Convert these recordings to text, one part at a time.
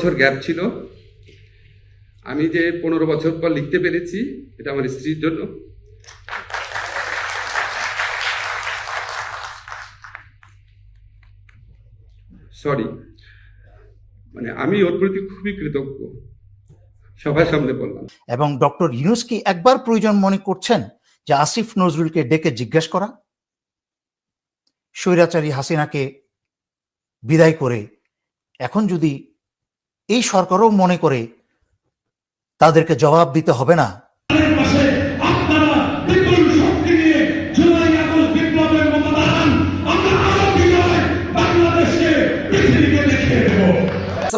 বছর গ্যাপ ছিল। আমি যে পনেরো বছর পর লিখতে পেরেছি, এটা আমার স্ত্রীর জন্য। সরি মানে আমি ওর প্রতি খুবই কৃতজ্ঞ। সবার সামনে বললাম। এবং ডক্টর ইউনুস কি একবার প্রয়োজন মনে করছেন যে আসিফ নজরুলকে ডেকে জিজ্ঞেস করা? স্বৈরাচারী হাসিনাকে বিদায় করে এখন যদি এই সরকারও মনে করে তাদেরকে জবাব দিতে হবে না।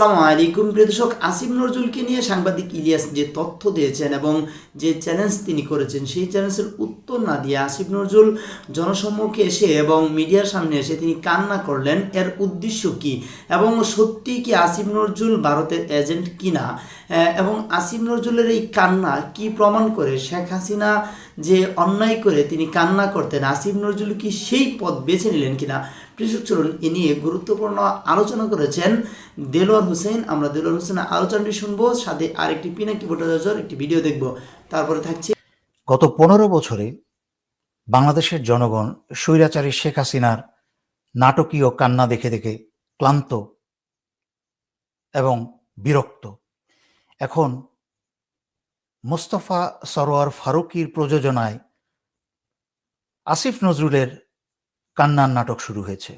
আসসালামু আলাইকুম, প্রিয় দর্শক। আসিফ নজরুলকে নিয়ে সাংবাদিক ইলিয়াস যে তথ্য দিয়েছেন এবং যে চ্যালেঞ্জ তিনি করেছেন, সেই চ্যালেঞ্জের উত্তর না দিয়ে আসিফ নজরুল জনসম্মুখে এসে এবং মিডিয়ার সামনে এসে তিনি কান্না করলেন। এর উদ্দেশ্য কি? এবং সত্যি কি আসিফ নজরুল ভারতের এজেন্ট কিনা? এবং আসিফ নজরুলের এই কান্না কি প্রমাণ করে শেখ হাসিনা যে অন্যায় করে তিনি কান্না করতেন। আসিফ নজরুল কি সেই পথ বেছে নিলেন কিনা? কৃষক, চলুন এ নিয়ে গুরুত্বপূর্ণ আলোচনা করেছেন দেলোয়ার হোসেন। আমরা দেলোয়ার হোসেনের আলোচনাটি শুনব, সাথে আরেকটি পিনাকি ভট্টাচার্যর একটি ভিডিও দেখব। তারপরে থাকছে গত পনেরো বছরে বাংলাদেশের জনগণ স্বৈরাচারী শেখ হাসিনার নাটকীয় কান্না দেখে দেখে ক্লান্ত এবং বিরক্ত। এখন মোস্তফা সরোয়ার ফারুকির প্রযোজনায় আসিফ নজরুলের কান্নার নাটক শুরু হয়েছে।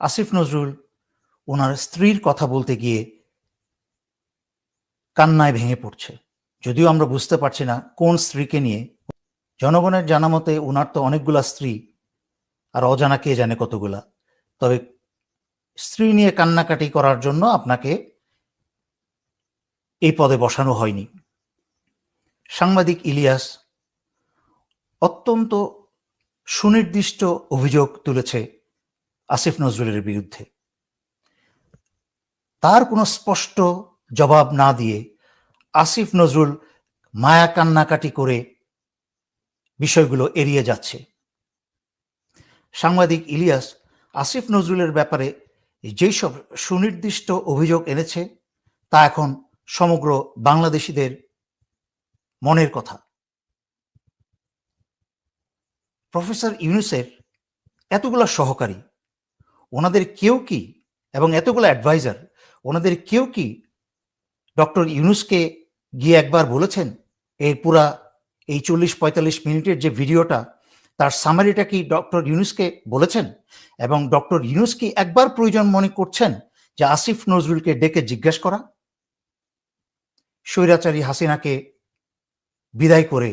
আসিফ নজরুল ওনার স্ত্রীর কথা বলতে গিয়ে কান্নায় ভেঙে পড়ছে। যদিও আমরা বুঝতে পারছি না কোন স্ত্রীকে নিয়ে। জনগণের জানা মতে ওনার তো অনেকগুলা স্ত্রী, আর অজানা কে জানে কতগুলা। তবে স্ত্রী নিয়ে কান্নাকাটি করার জন্য আপনাকে এই পদে বসানো হয়নি। সাংবাদিক ইলিয়াস অত্যন্ত সুনির্দিষ্ট অভিযোগ তুলেছে আসিফ নজরুলের বিরুদ্ধে। তার কোনো স্পষ্ট জবাব না দিয়ে আসিফ নজরুল মায়া কান্নাকাটি করে বিষয়গুলো এড়িয়ে যাচ্ছে। সাংবাদিক ইলিয়াস আসিফ নজরুলের ব্যাপারে যেই সব সুনির্দিষ্ট অভিযোগ এনেছে, তা এখন সমগ্র বাংলাদেশিদের মনের কথা। প্রফেসর ইউনুসের এতগুলা সহকারী, ওনাদের কেউ কি, এবং এতগুলো অ্যাডভাইজার, ওনাদের কেউ কি ডক্টর ইউনুসকে গিয়ে একবার বলেছেন, এর পুরা এই চল্লিশ পঁয়তাল্লিশ মিনিটের যে ভিডিওটা, তার সামারিটা কি ডক্টর ইউনুসকে বলেছেন? এবং ডক্টর ইউনুস কি একবার প্রয়োজন মনে করছেন যে আসিফ নজরুলকে ডেকে জিজ্ঞেস করা? স্বৈরাচারী হাসিনাকে বিদায় করে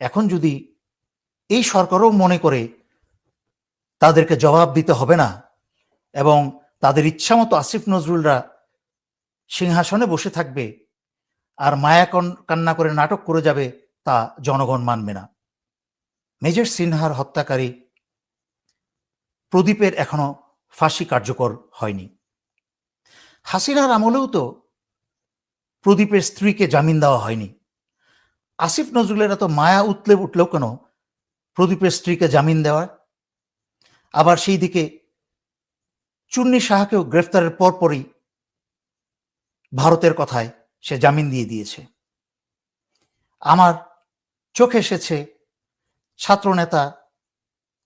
এখন যদি এই সরকারও মনে করে তাদেরকে জবাব দিতে হবে না এবং তাদের ইচ্ছামতো আসিফ নজরুলরা সিংহাসনে বসে থাকবে আর মায়া কান্না করে নাটক করে যাবে তা জনগণ মানবে না। মেজর সিনহার হত্যাকারী প্রদীপের এখনও ফাঁসি কার্যকর হয়নি। হাসিনার আমলেও তো প্রদীপের স্ত্রীকে জামিন দেওয়া হয়নি। আসিফ নজরুলের এত মায়া উতলে উঠল কেন প্রদীপের স্ত্রীকে জামিন দেওয়ার? আবার সেই দিকে চুন্নি সাহাকেও গ্রেফতারের পরপরই ভারতের কথায় সে জামিন দিয়ে দিয়েছে। আমার চোখে এসেছে ছাত্রনেতা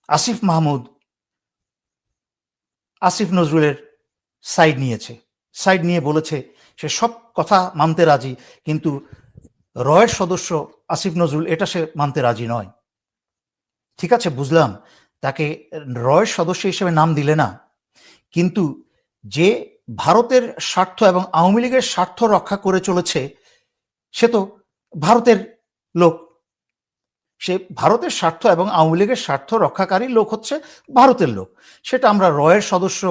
আসিফ মাহমুদ আসিফ নজরুলের সাইড নিয়েছে। সাইড নিয়ে বলেছে, সে সব কথা মানতে রাজি, কিন্তু রয়ের সদস্য আসিফ নজরুল, এটা সে মানতে রাজি নয়। ঠিক আছে, বুঝলাম, তাকে রয়ের সদস্য হিসেবে নাম দিলে না, কিন্তু যে ভারতের স্বার্থ এবং আওয়ামী লীগের স্বার্থ রক্ষা করে চলেছে, সে তো ভারতের লোক। সে ভারতের স্বার্থ এবং আওয়ামী লীগের স্বার্থ রক্ষাকারী লোক হচ্ছে ভারতের লোক। সেটা আমরা রয়ের সদস্য,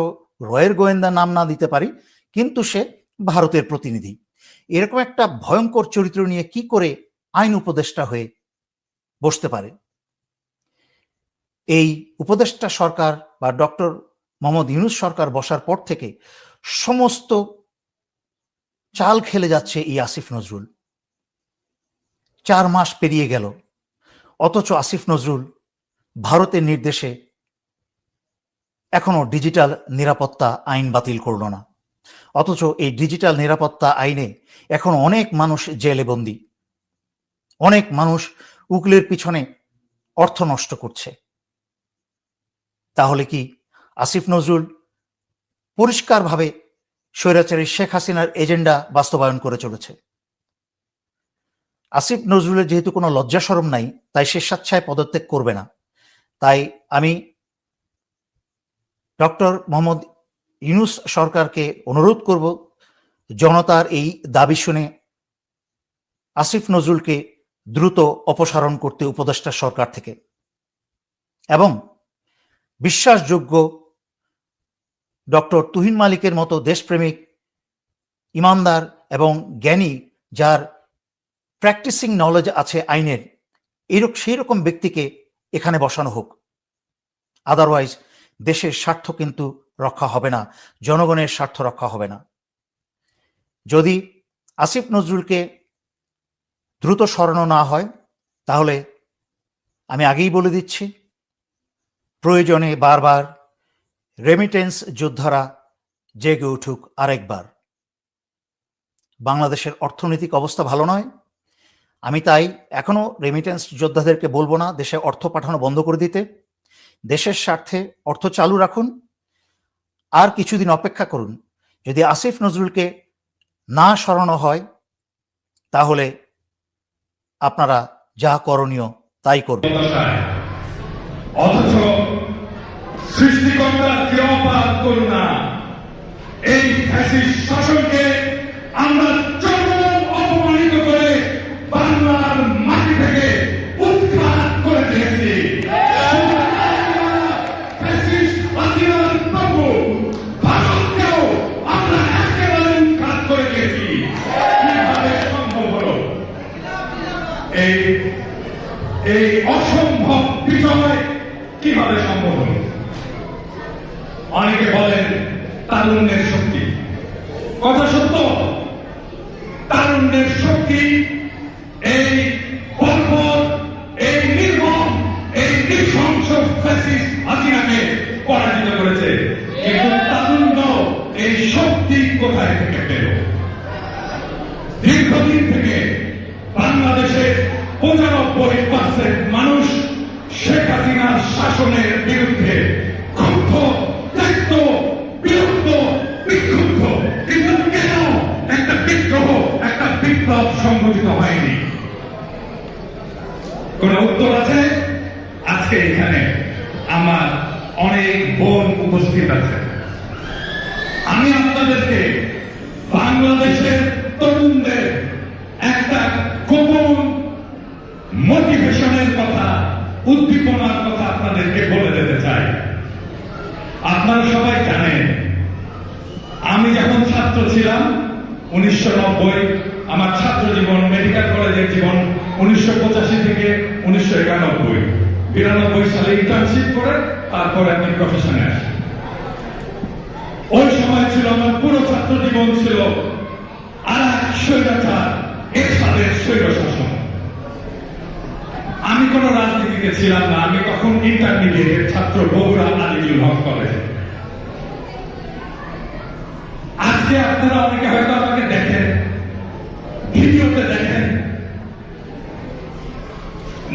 রয়ের গোয়েন্দা নাম না দিতে পারি কিন্তু সে ভারতের প্রতিনিধি। এরকম একটা ভয়ঙ্কর চরিত্র নিয়ে কি করে আইন উপদেষ্টা হয়ে বসতে পারে? এই উপদেষ্টা সরকার বা ডক্টর মোহাম্মদ ইউনুস সরকার বসার পর থেকে সমস্ত চাল খেলে যাচ্ছে এই আসিফ নজরুল। চার মাস পেরিয়ে গেল। অথচ আসিফ নজরুল ভারতের নির্দেশে এখনও ডিজিটাল নিরাপত্তা আইন বাতিল করল না। অথচ এই ডিজিটাল নিরাপত্তা আইনে এখন অনেক মানুষ জেলে বন্দী অনেক মানুষ উকিলের পিছনে অর্থ নষ্ট করছে। তাহলে কি আসিফ নজরুল পরিষ্কারভাবে স্বৈরাচারী শেখ হাসিনার এজেন্ডা বাস্তবায়ন করে চলেছে? আসিফ নজরুলের যেহেতু কোনো লজ্জা সরম নাই, তাই সে স্বেচ্ছায় পদত্যাগ করবে না। তাই আমি ডক্টর মোহাম্মদ ইউনুস সরকারকে অনুরোধ করব, জনতার এই দাবি শুনে আসিফ নজরুলকে দ্রুত অপসারণ করতে উপদেষ্টা সরকার থেকে। এবং বিশ্বাসযোগ্য ডক্টর তুহিন মালিকের মতো দেশপ্রেমিক, ইমানদার এবং জ্ঞানী যার প্র্যাকটিসিং নলেজ আছে আইনের এরকম সেই রকম ব্যক্তিকে এখানে বসানো হোক। আদারওয়াইজ দেশের স্বার্থ কিন্তু রক্ষা হবে না, জনগণের স্বার্থ রক্ষা হবে না। যদি আসিফ নজরুলকে দ্রুত স্মরণ না হয়, তাহলে আমি আগেই বলে দিচ্ছি, প্রয়োজনে বারবার রেমিটেন্স যোদ্ধারা জেগে উঠুক আরেকবার। বাংলাদেশের অর্থনৈতিক অবস্থা ভালো নয়, আমি তাই এখনও রেমিটেন্স যোদ্ধাদেরকে বলব না, দেশে অর্থ পাঠানো বন্ধ করে দিতে। দেশের স্বার্থে অর্থ চালু রাখুন। আর কিছুদিন অপেক্ষা করুন। যদি আসিফ নজরুলকে না সরানো হয়, তাহলে আপনারা যা করণীয় তাই করবেন অথচ সৃষ্টিকর্তার ক্রিয়াপাত করুণা এই শাসনকে আমরা ফ্যাসিস্ট হাসিনাকে পরাজিত করেছে। কিন্তু তারুণ্য এই শক্তি কোথায় থেকে পেল দীর্ঘদিন থেকে বাংলাদেশের পঁচানব্বই পার্সেন্ট মানুষ শেখ হাসিনার শাসনের বিরুদ্ধে ক্ষুব্ধ ত্যক্ত বিরক্ত বিক্ষুব্ধ কিন্তু কেন একটা বিদ্রোহ একটা বিপ্লব সংঘটিত হয়নি কোন উত্তর আছে আজকে এখানে আমার অনেক বোন উপস্থিত আছে আমি আপনাদেরকে বাংলাদেশের তরুণদের একটা গোপন মোটিভেশনের কথা, উদ্দীপনার কথা আপনাদেরকে বলে দিতে চাই। আপনারা সবাই জানেন, আমি যখন ছাত্র ছিলাম, উনিশশো নব্বই, আমার ছাত্র জীবন, মেডিকেল কলেজের জীবন, উনিশশো পঁচাশি থেকে উনিশশো একানব্বই। বিরানব্বই সালে ইন্টার্নশিপ করে, তারপরে আমি প্রফেশনে আসি। ওই সময় ছিল আমার পুরো ছাত্র জীবন ছিল আর শাসন আমি রাজনীতিতে ছিলাম না, আমি তখন ইন্টারমিডিয়েটের ছাত্র বগুড়া আলিজুল হক আজকে আপনারা অনেকে হয়তো আমাকে দেখেন, ভিডিওতে দেখেন।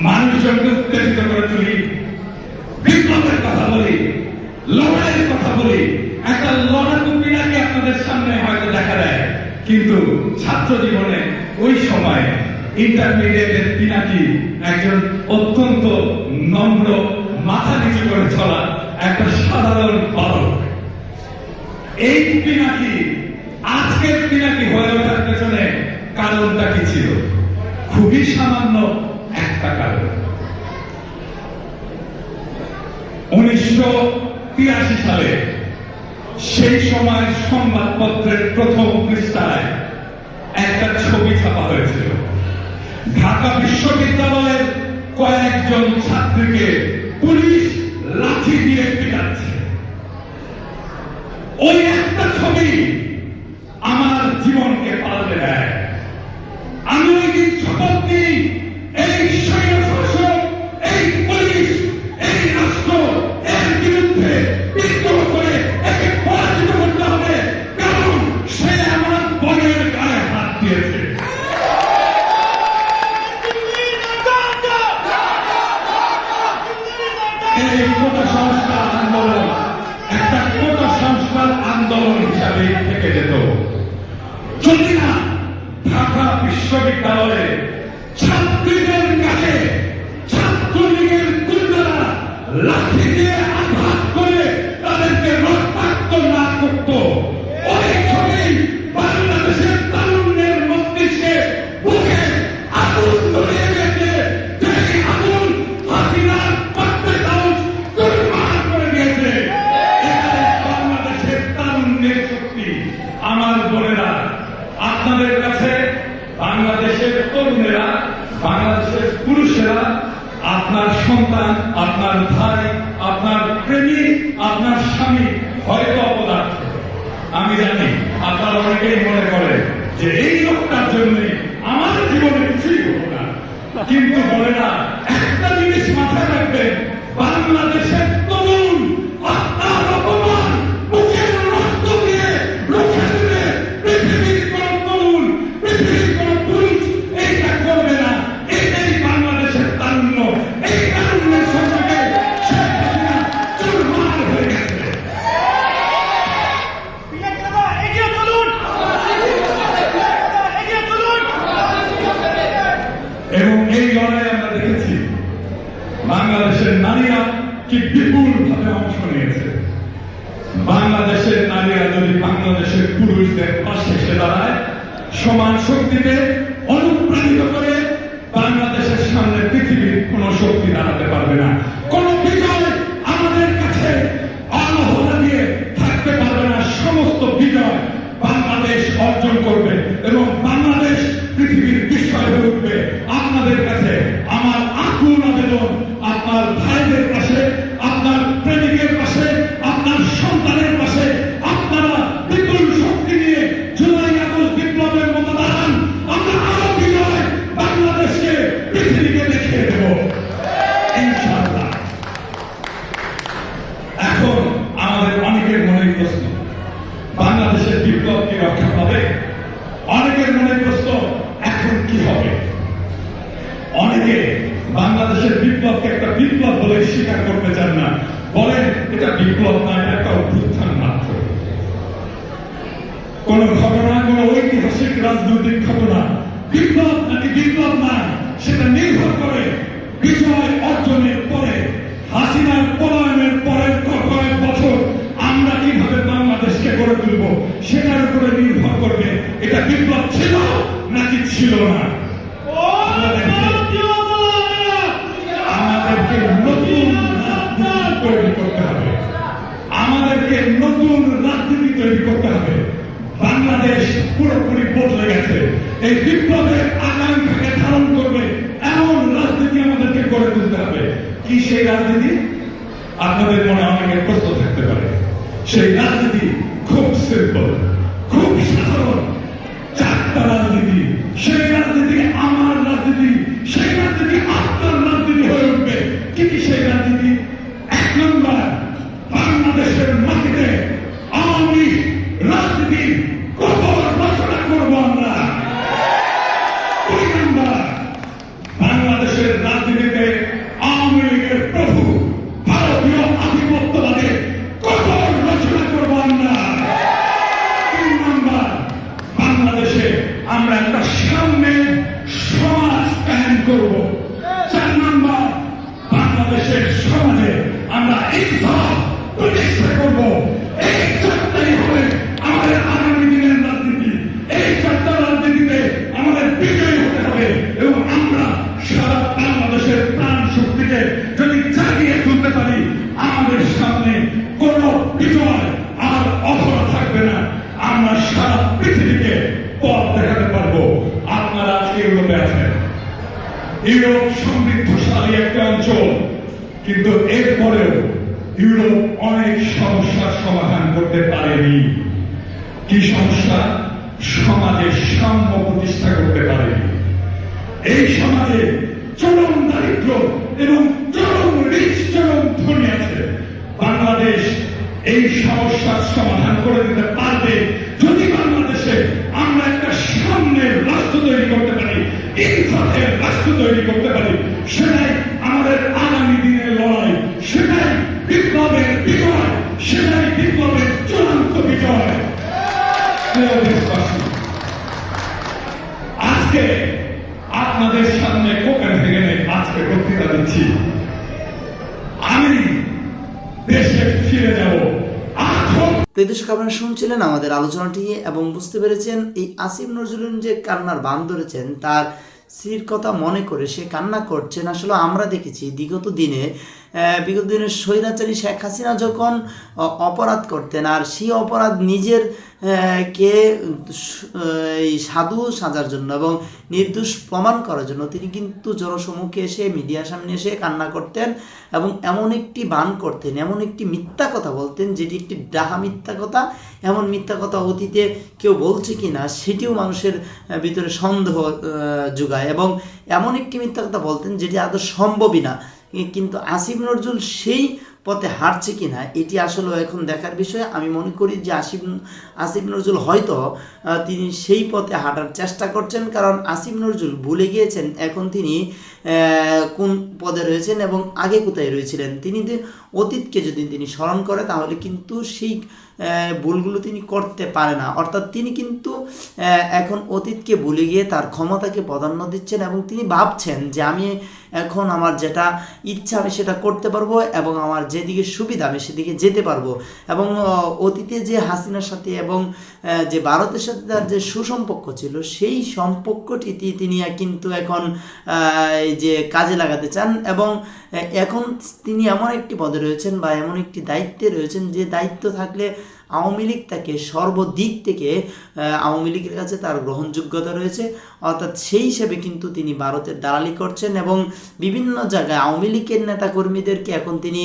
মানুষজনকে উত্তেজিত করে তুলি বিপ্লবের কথা বলি লড়াইয়ের কথা বলি একটা লড়াকু আপনাদের সামনে হয়তো দেখা দেয়। কিন্তু ছাত্র জীবনে ওই সময় ইন্টারমিডিয়েটের পিনাকি একজন অত্যন্ত নম্র, মাথা নিচু করে চলা একটা সাধারণ বালক। এই পিনাকি, আজকের পিনাকি হয়ে ওঠার পেছনে কারণটা কি ছিল? খুবই সামান্য একটা কারণ। উনিশশো তিরাশি সালে সেই সময় সংবাদপত্রের প্রথম পৃষ্ঠায় একটা ছবি ছাপা হয়েছিল। ঢাকা বিশ্ববিদ্যালয়ের কয়েকজন ছাত্রীকে পুলিশ লাঠি দিয়ে পিটাচ্ছে। ওই একটা ছবি বিশ্ববিদ্যালয়ে ছাত্রীদের কাছে ছাত্রলীগের গুন্ডারা লাঠি দিয়ে বাংলাদেশের পুরুষেরা আপনার সন্তান, আপনার ভাই, আপনার প্রেমিক আপনার স্বামী হয়তো অপদার্থ। আমি জানি, আপনারা অনেকেই মনে করেন যে এই লোকটার জন্য আমার জীবনে কিছুই হলো না। কিন্তু বলে না, একটা জিনিস মাথায় রাখবেন, বাংলাদেশের তরুণ বাংলাদেশ অর্জন করবে এবং বাংলাদেশ পৃথিবীর স্বীকার করতে চান না। বলেন, এটা বিপ্লব না একটা অভ্যুত্থান মাত্র। কোন ঘটনা, কোন ঐতিহাসিক, রাজনৈতিক ঘটনা, বিপ্লব নাকি বিপ্লব না সেটা নির্ভর করে বিজয় অর্জনের পরে, হাসিনার পলায়নের পরের কয়েক বছর আমরা কীভাবে বাংলাদেশকে গড়ে তুলব, সেটার উপরে নির্ভর করবে, এটা বিপ্লব ছিল নাকি ছিল না। নতুন রাজনীতি তৈরি করতে হবে। বাংলাদেশ পুরোপুরি বদলে গেছে। এই বিপ্লবের আকাঙ্ক্ষাকে ধারণ করবে এমন রাজনীতি আমাদেরকে গড়ে তুলতে হবে। কি সেই রাজনীতি? আপনাদের মনে অনেকের প্রশ্ন থাকতে পারে। সেই রাজনীতি খুব সিম্পল খুব সাধারণ। চারটা রাজনীতি, সেই রাজনীতি আমার রাজনীতি, সেই রাজনীতি আপনার রাজনীতি হয়ে উঠবে। কি সেই রাজনীতি? এক নম্বর, বাংলাদেশের মাটিতে ইউরোপ সমৃদ্ধশালী একটা অঞ্চল। কিন্তু এরপরেও ইউরোপ অনেক সমস্যার সমাধান করতে পারেনি। কি সমস্যা? সমাজে সাম্য প্রতিষ্ঠা করতে পারেনি। এই সমাজে চরম দারিদ্র এবং চরম রিচ চরম ধনী আছে। বাংলাদেশ এই সমস্যার সমাধান করে দিতে পারবে সেটাই আমাদের আগামী দিনের লড়াই, সেটাই বিপ্লবের বিজয়, সেটাই বিপ্লবের চূড়ান্ত বিজয়। আজকে আপনাদের সামনে আজকে বক্তৃতা দিচ্ছি। আমি দেশে ফিরে যাব। আপনারা শুনছিলেন আমাদের আলোচনাটি এবং বুঝতে পেরেছেন এই আসিফ নজরুল যে কান্নার বান ধরেছেন তার স্ত্রীর কথা মনে করে সে কান্না করছেন আসলে আমরা দেখেছি বিগত দিনে বিগত দিনের স্বৈরাচারী শেখ হাসিনা যখন অপরাধ করতেন, আর সেই অপরাধ নিজের কে সাধু সাজার জন্য এবং নির্দোষ প্রমাণ করার জন্য তিনি কিন্তু জনসমুখে এসে, মিডিয়ার সামনে এসে কান্না করতেন এবং এমন একটি বান করতেন, এমন একটি মিথ্যা কথা বলতেন, যেটি একটি ডাহা মিথ্যা কথা। এমন মিথ্যা কথা অতীতে কেউ বলছে কি না, সেটিও মানুষের ভিতরে সন্দেহ যোগায় এবং এমন একটি মিথ্যা কথা বলতেন যেটি আদৌ সম্ভবই না। কিন্তু আসিফ নজরুল সেই পথে হাঁটছে কি না এটি আসলে এখন দেখার বিষয়। আমি মনে করি যে আসিফ আসিফ নজরুল হয়তো তিনি সেই পথে হাঁটার চেষ্টা করছেন কারণ আসিফ নজরুল ভুলে গিয়েছেন। এখন তিনি কোন পদে রয়েছেন এবং আগে কোথায় রয়েছিলেন? তিনি অতীতকে যদি তিনি স্মরণ করে, তাহলে কিন্তু সেই ভুলগুলো তিনি করতে পারে না। অর্থাৎ তিনি কিন্তু এখন অতীতকে ভুলে গিয়ে তার ক্ষমতাকে প্রাধান্য দিচ্ছেন এবং তিনি ভাবছেন যে আমি এখন আমার যেটা ইচ্ছা, আমি সেটা করতে পারব এবং আমার যেদিকে সুবিধা, আমি সেদিকে যেতে পারব। এবং অতীতে যে হাসিনার সাথে এবং যে ভারতের সাথে তার যে সুসম্পর্ক ছিল, সেই সম্পর্কটি তিনি কিন্তু এখন যে কাজে লাগাতে চান এবং এখন তিনি এমন একটি পদে রয়েছেন বা এমন একটি দায়িত্বে রয়েছেন যে দায়িত্ব থাকলে আওয়ামী লীগ তাকে সর্বদিক থেকে আওয়ামী লীগের কাছে তার গ্রহণযোগ্যতা রয়েছে। অর্থাৎ সেই হিসেবে কিন্তু তিনি ভারতের দালালি করছেন এবং বিভিন্ন জায়গায় আওয়ামী লীগের নেতাকর্মীদেরকে এখন তিনি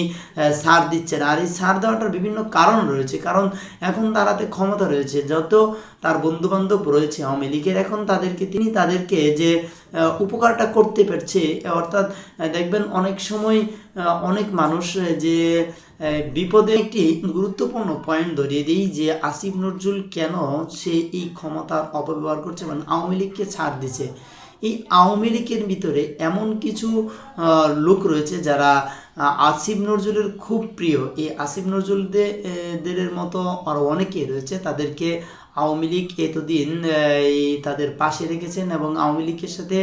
সার দিচ্ছেন। আর এই সার দেওয়াটার বিভিন্ন কারণ রয়েছে। কারণ এখন তার হাতে ক্ষমতা রয়েছে। যত তার বন্ধু বান্ধব রয়েছে আওয়ামী লীগের, এখন তাদেরকে, তিনি তাদেরকে যে উপকারটা করতে পারছে, অর্থাৎ দেখবেন অনেক সময় অনেক মানুষ যে বিপদে একটি গুরুত্বপূর্ণ পয়েন্ট ধরিয়ে দিই যে আসিফ নজরুল কেন সে এই ক্ষমতার অপব্যবহার করছে মানে আওয়ামী লীগকে ছাড় দিছে। এই আওয়ামী লীগের ভিতরে এমন কিছু লোক রয়েছে যারা আসিফ নজরুলের খুব প্রিয়। এই আসিফ নজরুলদের মতো আরও অনেকেই রয়েছে তাদেরকে আওয়ামী লীগ এতদিন এই তাদের পাশে রেখেছেন এবং আওয়ামী লীগের সাথে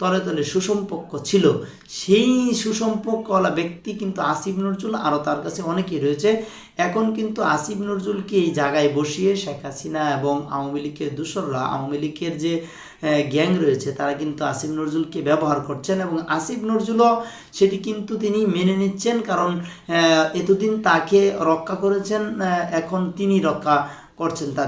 তলে তলে সুসম্পর্ক ছিল। সেই সুসম্পর্কওয়ালা ব্যক্তি কিন্তু আসিফ নজরুল আরও তার কাছে অনেকেই রয়েছে। এখন কিন্তু আসিফ নজরুলকে এই জায়গায় বসিয়ে শেখ হাসিনা এবং আওয়ামী লীগের দূষররা আওয়ামী লীগের যে গ্যাং রয়েছে, তারা কিন্তু আসিফ নজরুলকে ব্যবহার করছেন এবং আসিফ নজরুলও সেটি কিন্তু তিনি মেনে নিচ্ছেন কারণ এতদিন তাকে রক্ষা করেছেন এখন তিনি রক্ষা করছেন তার।